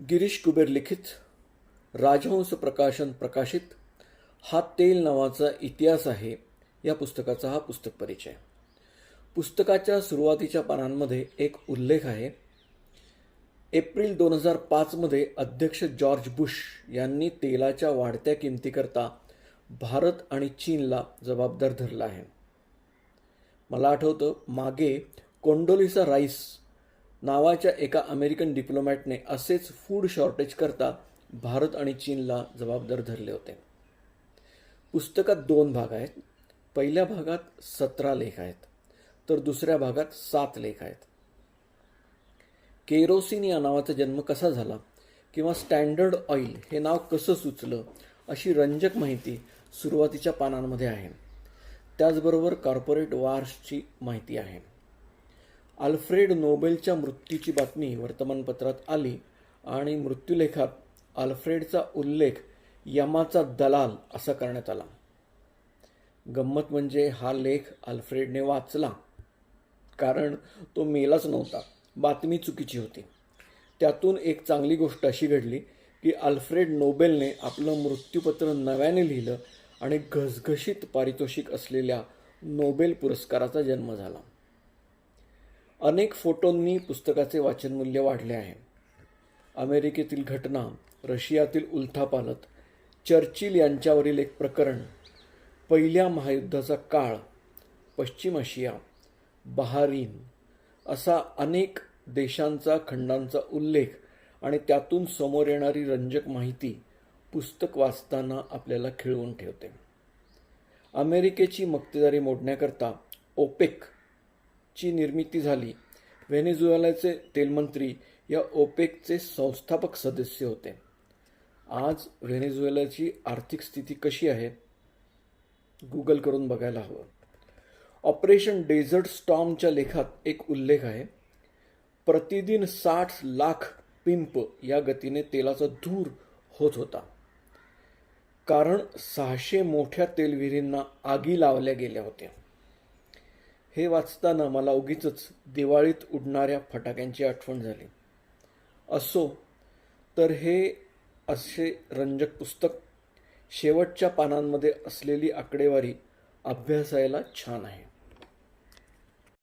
गिरीश कुबेर लिखित राजहंस प्रकाशन प्रकाशित हा तेल नावाचा इतिहास आहे या पुस्तकाचा हा पुस्तक परिचय. पुस्तकाच्या सुरुवातीच्या पानांमध्ये एक उल्लेख आहे. एप्रिल दोन हजार पाचमध्ये अध्यक्ष जॉर्ज बुश यांनी तेलाच्या वाढत्या किमतीकरता भारत आणि चीनला जबाबदार धरला आहे. मला आठवतं मागे कोंडोलिसा राईस नावाच्या एका अमेरिकन डिप्लोमॅटने असेच फूड शॉर्टेज करता भारत आणि चीनला जबाबदार धरले होते. पुस्तकात दोन भाग आहेत. पहिल्या भागात सतरा लेख आहेत. तर दुसऱ्या भागात सात लेख आहेत. केरोसिन या नावाचा जन्म कसा झाला किंवा स्टँडर्ड ऑइल हे नाव कसं सुचलं अशी रंजक माहिती सुरुवातीच्या पानांमध्ये आहे. त्याचबरोबर कॉर्पोरेट वार्सची माहिती आहे. अल्फ्रेड नोबेलच्या मृत्यूची बातमी वर्तमानपत्रात आली आणि मृत्यूलेखात अल्फ्रेडचा उल्लेख यमाचा दलाल असा करण्यात आला. गंमत म्हणजे हा लेख अल्फ्रेडने वाचला. कारण तो मेलाच नव्हता. बातमी चुकीची होती. त्यातून एक चांगली गोष्ट अशी घडली की अल्फ्रेड नोबेलने आपलं मृत्यूपत्र नव्याने लिहिलं आणि घसघशीत पारितोषिक असलेल्या नोबेल पुरस्काराचा जन्म झाला. अनेक फोटोंनी पुस्तकाचे वाचनमूल्य वाढले आहे. अमेरिकेतील घटना रशियातील उलथापालत चर्चिल यांच्यावरील एक प्रकरण पहिल्या महायुद्धाचा काळ पश्चिम आशिया बहारीन असा अनेक देशांचा खंडांचा उल्लेख आणि त्यातून समोर येणारी रंजक माहिती पुस्तक वाचताना आपल्याला खिळवून ठेवते. अमेरिकेची मक्तेदारी मोडण्याकरता ओपेक ची निर्मिती झाली. व्हेनेझुएलाचे तेलमंत्री या ओपेकचे संस्थापक सदस्य होते. आज व्हेनेझुएलाची आर्थिक स्थिती कशी आहे? गुगल करून बघायला हवं. ऑपरेशन डेझर्ट स्टॉमच्या लेखात एक उल्लेख आहे. प्रतिदिन साठ लाख पिंप या गतीने तेलाचा धूर होत होता. कारण सहाशे मोठ्या तेलविहिरींना आगी लावल्या गेल्या होत्या. हे वाचताना मला उगीच दिवाळीत उडणाऱ्या फटाक्यांची आठवण झाली. असो तर हे असे रंजक पुस्तक शेवटच्या पानांमध्ये असलेली आकडेवारी अभ्यासायला छान आहे.